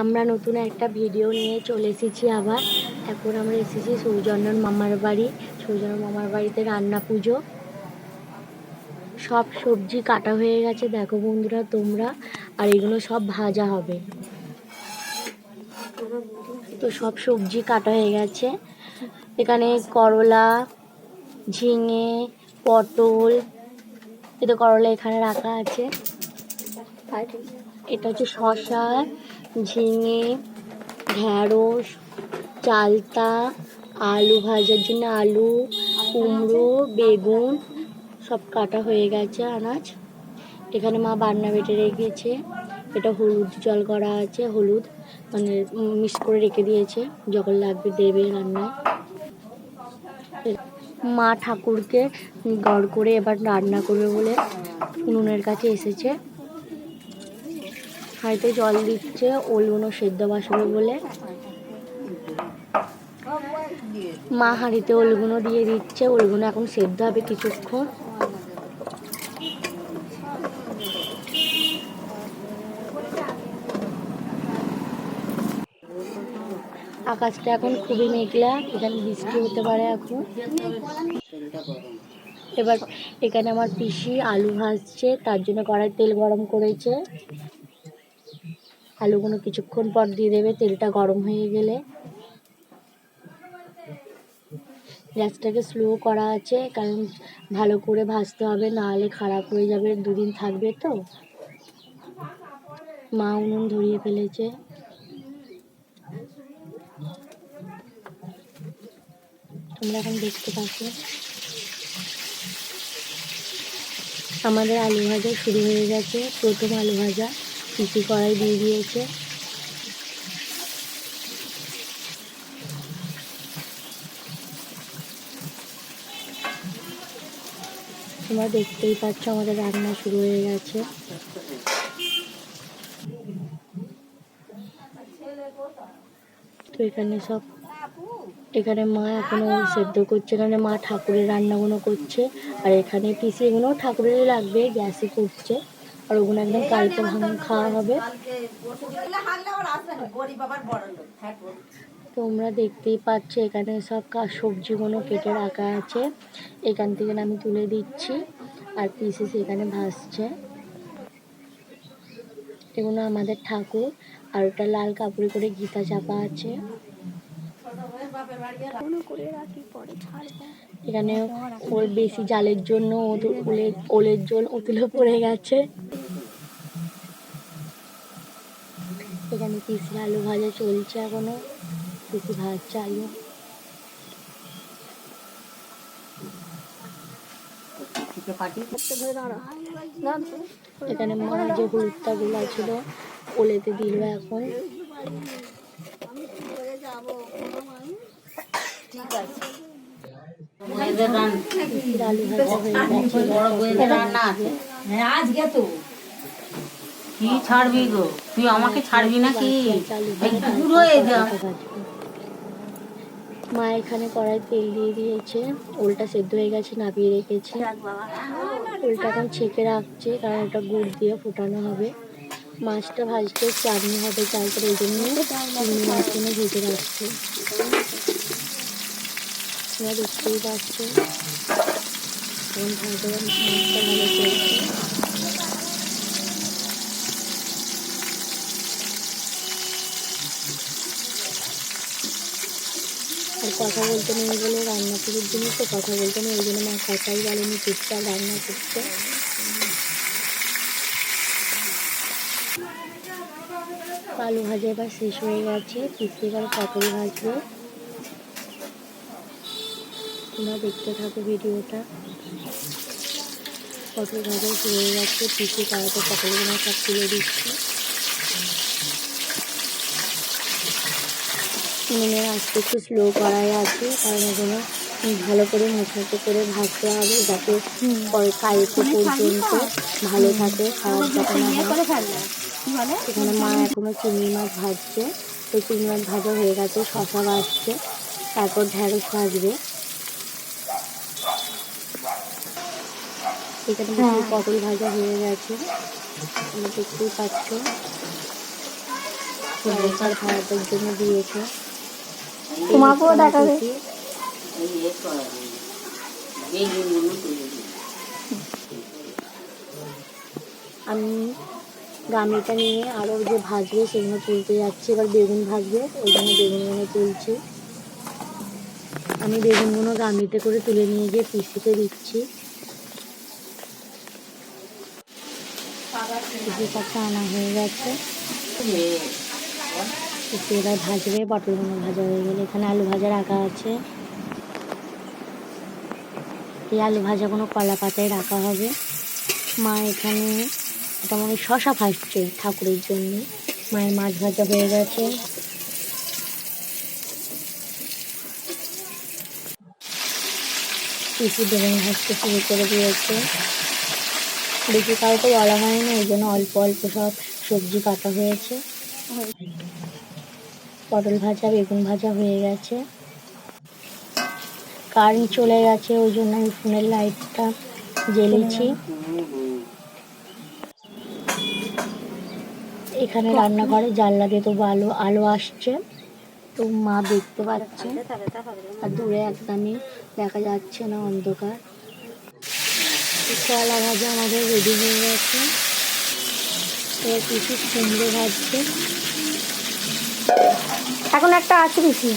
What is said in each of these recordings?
আমরা নতুন একটা ভিডিও নিয়ে চলে এসেছি আবার। এখন আমরা এসেছি সৌজন্যর মামার বাড়ি। সৌজন্যর মামার বাড়িতে রান্না পুজো। সব সবজি কাটা হয়ে গেছে, দেখো বন্ধুরা তোমরা। আর এগুলো সব ভাজা হবে। তো সব সবজি কাটা হয়ে গেছে। এখানে করলা, ঝিঙে, পটল, এই তো করলা এখানে রাখা আছে। এটা হচ্ছে শশা ঝিঙে, ঢ্যাঁড়স, চালতা, আলু ভাজার জন্য আলু, কুমড়ো, বেগুন সব কাটা হয়ে গেছে আনাজ। এখানে মা বান্না বেটে রেখেছে। এটা হলুদ জল করা আছে, হলুদ মানে মিক্স করে রেখে দিয়েছে। যখন লাগবে দেবে রান্নায়। মা ঠাকুরকে গড় করে এবার রান্না করবে বলে উনুনের কাছে এসেছে। হাঁড়িতে জল দিচ্ছে ওলগুলো সেদ্ধ বসাবে বলে। মা হাঁড়িতে ওলগুলো দিয়ে দিচ্ছে ওলগুলো এখন সেদ্ধ হবে কিছুক্ষণ। আকাশটা এখন খুবই মেঘলা, এখানে বৃষ্টি হতে পারে এখন। এবার এখানে আমার পিসি আলু ভাজছে, তার জন্য কড়াই তেল গরম করেছে। আলুগুলো কিছুক্ষণ পর দিয়ে দেবে, তেলটা গরম হয়ে গেলে। গ্যাসটাকে স্লো করা আছে, কারণ ভালো করে ভাজতে হবে, নাহলে খারাপ হয়ে যাবে, দুদিন থাকবে তো। মা উনুন ধরিয়ে ফেলেছে। তোমরা এখন দেখতে পাচ্ছ। আমাদের আলু ভাজা শুরু হয়ে গেছে, প্রথম আলু ভাজা। পিসি কড়াই দিয়ে দিয়েছে। তোমরা দেখতেই পাচ্ছ আমাদের রান্না শুরু হয়ে গেছে। তো এখানে সব এখানে মা এখনও সেদ্ধ করছে এখানে মা ঠাকুরের রান্নাগুলো করছে। আর এখানে পিসি এগুলো ঠাকুরেরই লাগবে গ্যাসে করছে। আর ওগুলো একদম কালকে ভাঙা খাওয়া হবে। তোমরা দেখতেই পাচ্ছ, এখানে সব সবজিগুলো কেটে রাখা আছে। এখান থেকে আমি তুলে দিচ্ছি, আর পিসি সেখানে ভাসছে এগুলো আমাদের ঠাকুর, আর ওটা লাল কাপড়ে করে গীতা চাপা আছে। এখানে ওর বেশি জালের জন্য ওলের ওলের জল উতলে পড়ে গেছে। এখানে পিসি আলু ভাজা চলছে এখনও। পিসি ভাজছে আলু। এখানে মা যে হলুদটা গুলা ছিল ওলেতে দিল এখন। আলু ভাজা হয়ে গেছে। আজকে তো। কি ছাড়বি গো? তুই আমাকে ছাড়বি নাকি? দূর হয়ে যা। মা এখানে কড়াই তেল দিয়ে দিয়েছে। ওলটা সেদ্ধ হয়ে গেছে নামিয়ে রেখেছে। ওলটা এখন ছেঁকে রাখছে, কারণ ওটা গুড় দিয়ে ফোটানো হবে। মাছটা ভাজতে চাটনি হবে করে, এই জন্য চিংড়ি মাছগুলো ভেজে রাখছে। দেখতেই পাচ্ছ। ভালো চলছে কথা বলতে নেই বলে রান্না করার জন্য তো কথা বলতে নেই ওই জন্য মা কথাই বলেনি, চুপচাপ রান্না করতে আলু ভাজা এবার শেষ হয়ে গেছে পিসি এবার পটল ভাজবে। তোমরা দেখতে থাকো ভিডিওটা। পটল ভাজা শুরু হয়ে যাচ্ছে পিসি কড়াতে পটলগুলো সব তুলে দিচ্ছে। উনুনের আস্তে একটু স্লো করাই আছে কারণ এগুলো ভালো করে মোছাতে করে ভাজতে হবে যাতে কালকে পর্যন্ত ভালো থাকে খারাপ যাতে এখানে মা এখনও চিংড়ি মাছ ভাজছে তো চিংড়ি মাছ ভাজা হয়ে গেছে শশা ভাজছে তারপর ঢ্যাঁড়স ভাজবে। এখানে কিছু পটল ভাজা হয়ে গেছে দেখতেই পাচ্ছ। ভাড়াটার জন্য দিয়েছে। তোমাকেও দেখাবে। আমি গামিটা নিয়ে আরও যে ভাজবে সেগুলো তুলতে যাচ্ছি। এবার বেগুন ভাজবে, ওই জন্য বেগুনগুলো তুলছি। আমি বেগুনগুলো গামিতে করে তুলে নিয়ে গিয়ে পিসিতে দিচ্ছি। পিসির কাছে আনা হয়ে গেছে। এ, পিসি এবার ভাজবে পটলগুলো ভাজা হয়ে গেলে। এখানে আলু ভাজা রাখা আছে। এই আলু ভাজা কোনো কলা পাতায় রাখা হবে। মা এখানে এটা মনে হয় শশা ভাজছে ঠাকুরের জন্য। মায়ের মাছ ভাজা হয়ে গেছে। পিসি বেগুন ভাজতে শুরু করে দিয়েছে। বেশি কাউকে বলা হয়নি ওই জন্য অল্প অল্প সব সবজি কাটা হয়েছে। পটল ভাজা, বেগুন ভাজা হয়ে গেছে। কারেন্ট চলে গেছে, ওই জন্য আমি ফোনের লাইটটা জ্বেলেছি। এখানে রান্নাঘরে জানলা দিয়ে তো আলো আলো আসছে। তো মা দেখতে পাচ্ছে। আর দূরে একদমই দেখা যাচ্ছে না অন্ধকার। কলা ভাজা আমাদের রেডি হয়ে গেছে। কিছু কুমড়ো ভাজছে। এখন একটা আছে বেশি।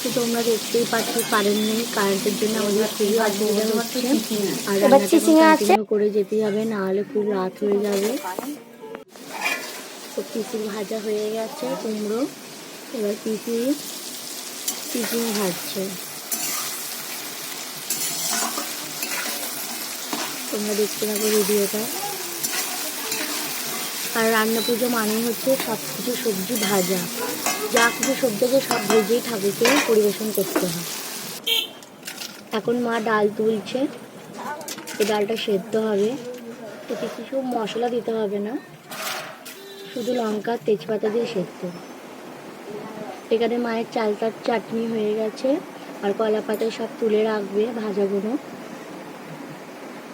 তো তোমরা দেখতেই পাচ্ছ কারেন্ট নেই কারেন্টের জন্য আমাদের খুবই অসুবিধা হচ্ছে। আর রান্নাটা। করে যেতে হবে না হলে খুব রাত হয়ে যাবে। তো পিসির ভাজা হয়ে গেছে কুমড়ো। এবার পিসি চিচিং ভাজছে। তোমরা দেখতে থাকো ভিডিওটা আর রান্না পুজো মানে হচ্ছে সব কিছু সবজি ভাজা। যা কিছু সবজি আছে সব ভেজেই ঠাকুরকে পরিবেশন করতে হয়। এখন মা ডাল তুলছে। এই ডালটা সেদ্ধ হবে। এতে কিছু মশলা দিতে হবে না। শুধু লঙ্কা, তেজপাতা দিয়ে সেদ্ধ। এখানে মায়ের চালতার চাটনি হয়ে গেছে। আর কলা পাতায় সব তুলে রাখবে ভাজাগুলো।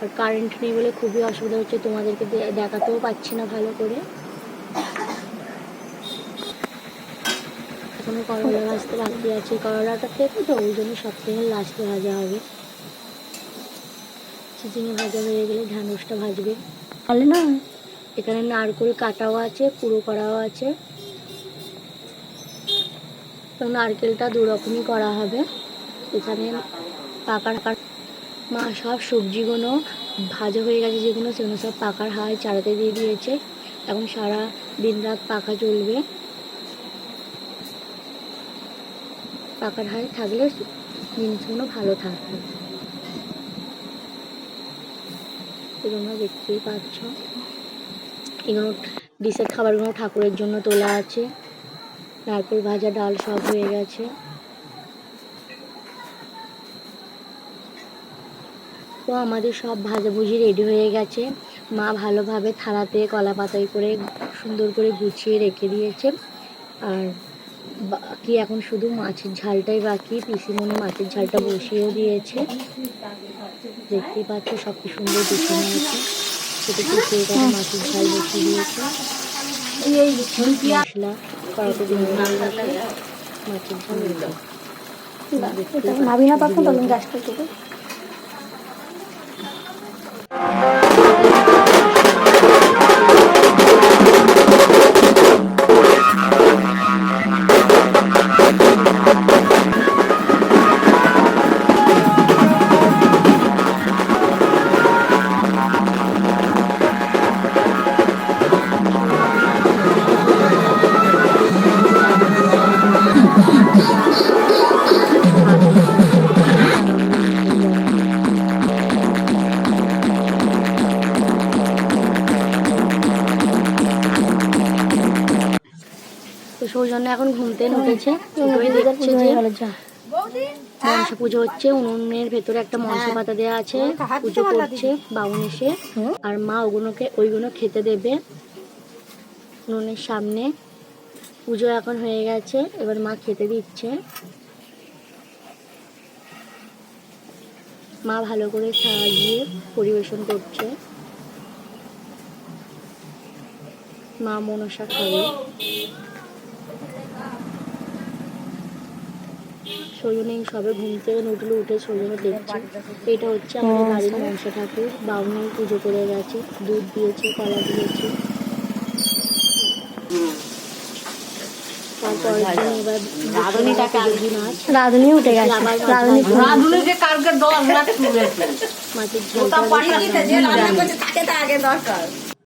আর কারেন্ট নেই বলে খুবই অসুবিধা হচ্ছে তোমাদেরকে দেখাতেও পাচ্ছি না ভালো করে। এখনও করলা ভাজতে বাকি আছে। করলাটা থেকে তো ওই জন্য সব থেকে লাস্টে ভাজা হবে। চিচিঙে ভাজা হয়ে গেলে ঢ্যাঁড়সটা ভাজবে। তাহলে না? এখানে নারকেল কাটাও আছে পুরো করাও আছে। তো নারকেলটা দু রকমই করা হবে। এখানে পাকার কাট মা, সব সবজিগুলো ভাজা হয়ে গেছে, যেগুলো সেগুলো সব পাকার হায় চারাতে দিয়ে দিয়েছে। এখন সারা দিন রাত পাকা চলবে। পাকার হায় থাকলে জিনিসগুলো ভালো থাকবে। তোমরা দেখতেই পাচ্ছ। এগুলো ডিশের খাবারগুলো ঠাকুরের জন্য তোলা আছে। নারকেল ভাজা, ডাল সব হয়ে গেছে। তো আমাদের সব ভাজাভুজি রেডি হয়ে গেছে। মা ভালোভাবে থালাতে কলা পাতায় করে সুন্দর করে গুছিয়ে রেখে দিয়েছে। আর বাকি এখন শুধু মাছের ঝালটাই বাকি, পিসিমণি মাছের ঝালটা বসিয়েও দিয়েছে। দেখতেই পাচ্ছ সব কি সুন্দর গুছিয়ে নিয়েছে। সেটা পিসি এখানে মাছের ঝাল বসিয়ে দিয়েছে। মাছের ঝাল। সৌজন্য এখন ঘুম থেকে উঠেছে। দেখছে যে মনসা পুজো হচ্ছে উনুনের ভেতরে একটা মনসা পাতা দেওয়া আছে পুজো করছে বাউন এসে। আর মা ওগুলোকে ওইগুলো খেতে দেবে। উনুনের সামনে পুজো এখন হয়ে গেছে এবার মা খেতে দিচ্ছে। মা ভালো করে সাজিয়ে পরিবেশন করছে। মা মনসা খাবে। সজনে সবে ঘুম থেকে উঠলে উঠে সজনে দেখছে। এটা হচ্ছে আমাদের বাড়ির মনসা ঠাকুর। বাউনি পুজো করে গেছে দুধ দিয়েছে কলা দিয়েছে। রাঁধুনি উঠে গেছে। আবার মাছ রাঁধুনি ভাজা, রাঁধুনিকে কালকে দশ লাখ তুলেছে।